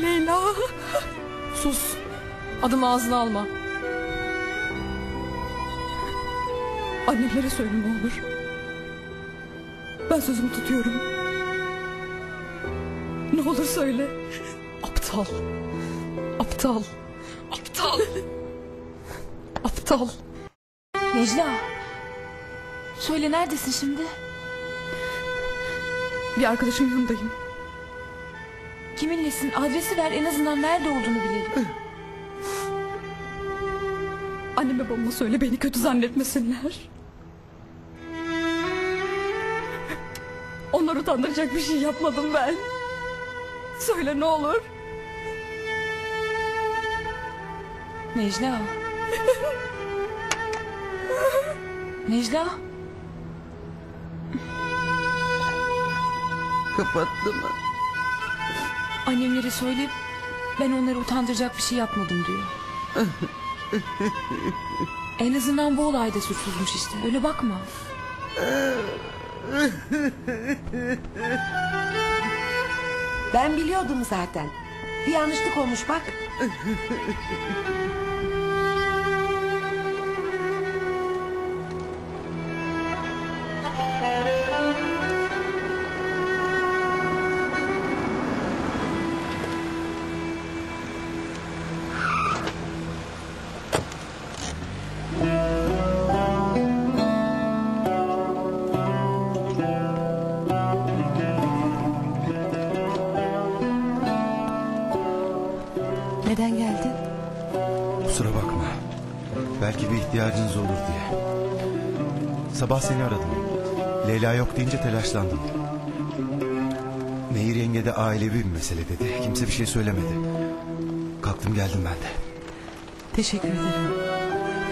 Leyla. Sus. Adımı ağzına alma. Annemlere söyle ne olur. Ben sözümü tutuyorum. Ne olur söyle. Aptal. Aptal. Aptal. Aptal. Necla. Söyle neredesin şimdi? Bir arkadaşımın yanındayım. Kiminlesin? Adresi ver en azından nerede olduğunu bilelim. Anneme babama söyle beni kötü zannetmesinler. Onları utandıracak bir şey yapmadım ben. Söyle ne olur. Necla. Necla. Kapattı mı? Annemlere söyle ben onları utandıracak bir şey yapmadım diyor. en azından bu olayda suçsuzmuş işte. Öyle bakma. Ben biliyordum zaten. Bir yanlışlık olmuş bak. Neden geldin? Kusura bakma. Belki bir ihtiyacınız olur diye. Sabah seni aradım. Leyla yok deyince telaşlandım. Nehir yenge de ailevi bir mesele dedi. Kimse bir şey söylemedi. Kalktım geldim ben de. Teşekkür ederim.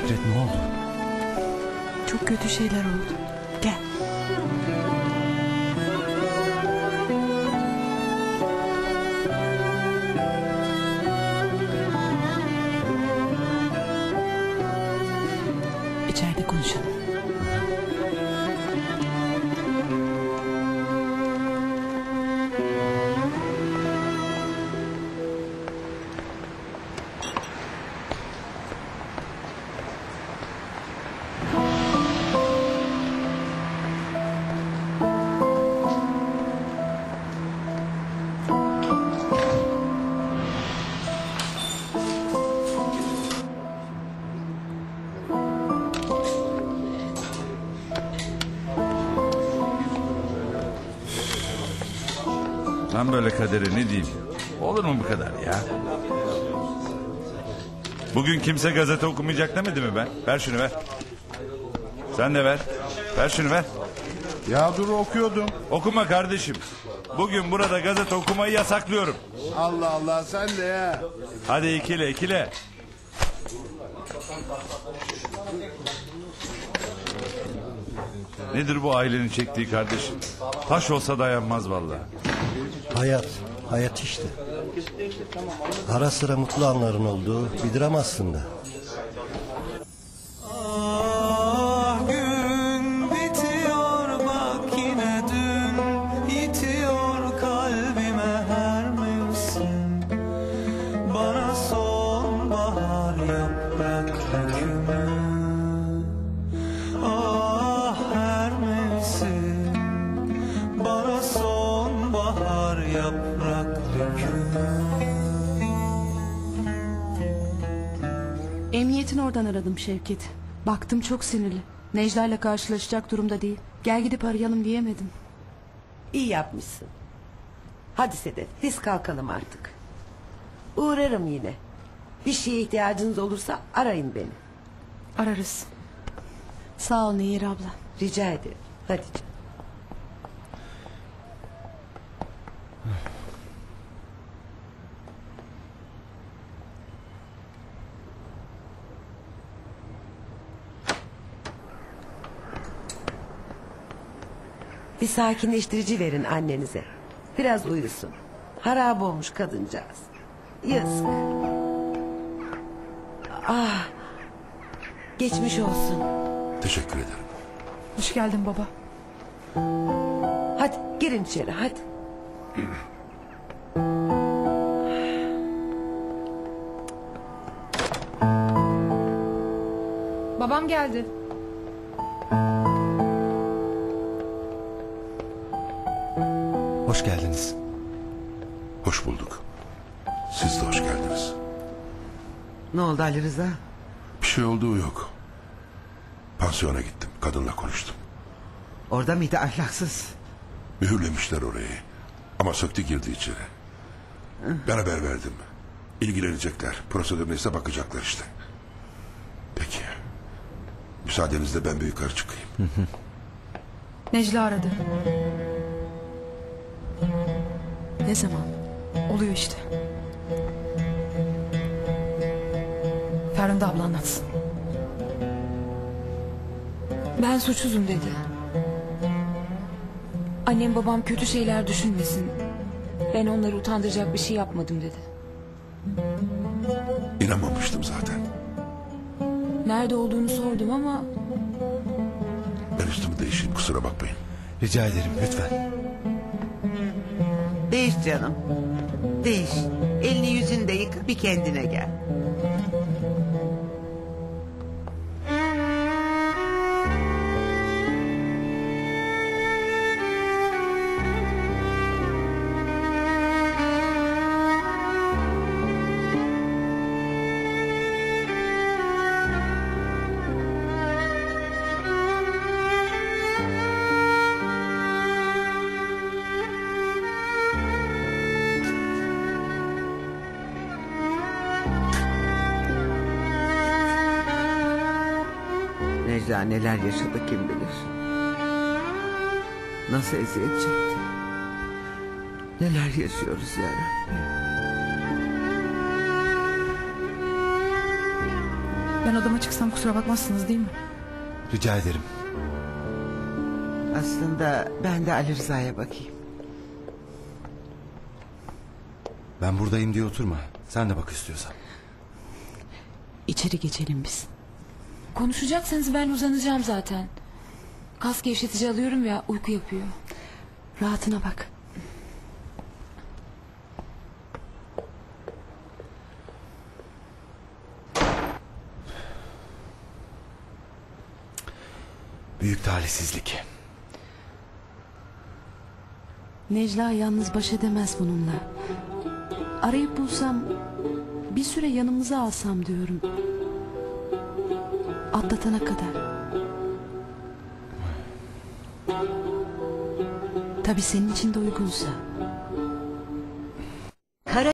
Fikret ne oldu? Çok kötü şeyler oldu. Gel. İçeride konuşalım. Ben böyle kadere ne diyeyim? Olur mu bu kadar ya? Bugün kimse gazete okumayacak demedi mi ben? Ver şunu ver. Sen de ver. Ver şunu ver. Ya dur okuyordum. Okuma kardeşim. Bugün burada gazete okumayı yasaklıyorum. Allah Allah sen de ya. Hadi ikile ikile. Nedir bu ailenin çektiği kardeşim? Taş olsa dayanmaz vallahi. Hayat, hayat işte. Ara sıra mutlu anların olduğu bir dram aslında. Emniyetin oradan aradım Şevket. Baktım çok sinirli. Necla ile karşılaşacak durumda değil. Gel gidip arayalım diyemedim. İyi yapmışsın. Hadi Sedef biz kalkalım artık. Uğrarım yine. Bir şeye ihtiyacınız olursa arayın beni. Ararız. Sağ ol Nehir abla. Rica ederim. Hadi canım. Bir sakinleştirici verin annenize. Biraz uyusun. Harap olmuş kadıncağız. Yazık. Ah. Geçmiş olsun. Teşekkür ederim. Hoş geldin baba. Hadi girin içeri hadi. Babam geldi. Siz de hoş geldiniz. Ne oldu Ali Rıza? Bir şey olduğu yok. Pansiyona gittim. Kadınla konuştum. Orada mıydı ahlaksız? Mühürlemişler orayı. Ama söktü girdi içeri. Ben haber verdim. İlgilenecekler. Prosedür neyse bakacaklar işte. Peki. Müsaadenizle ben bir yukarı çıkayım. Necla aradı. Ne zaman? Oluyor işte. Ferhunde abla anlatsın. Ben suçsuzum dedi. Annem babam kötü şeyler düşünmesin. Ben onları utandıracak bir şey yapmadım dedi. İnanmamıştım zaten. Nerede olduğunu sordum ama Ben üstümü değişeyim kusura bakmayın. Rica ederim lütfen. Değiş canım. Değiş. Elini yüzünü de yıka bir kendine gel. Necla neler yaşadı kim bilir. Nasıl eziyet çekti. Neler yaşıyoruz ya Rabbi. Ben odama çıksam kusura bakmazsınız değil mi? Rica ederim. Aslında ben de Ali Rıza'ya bakayım. Ben buradayım diye oturma. Sen de bak istiyorsan. İçeri geçelim biz. Konuşacaksanız ben uzanacağım zaten. Kas gevşetici alıyorum ya uyku yapıyor. Rahatına bak. Büyük talihsizlik. Necla yalnız baş edemez bununla. Arayıp bulsam bir süre yanımıza alsam diyorum. Atlatana kadar. Tabii senin için de uygunsa.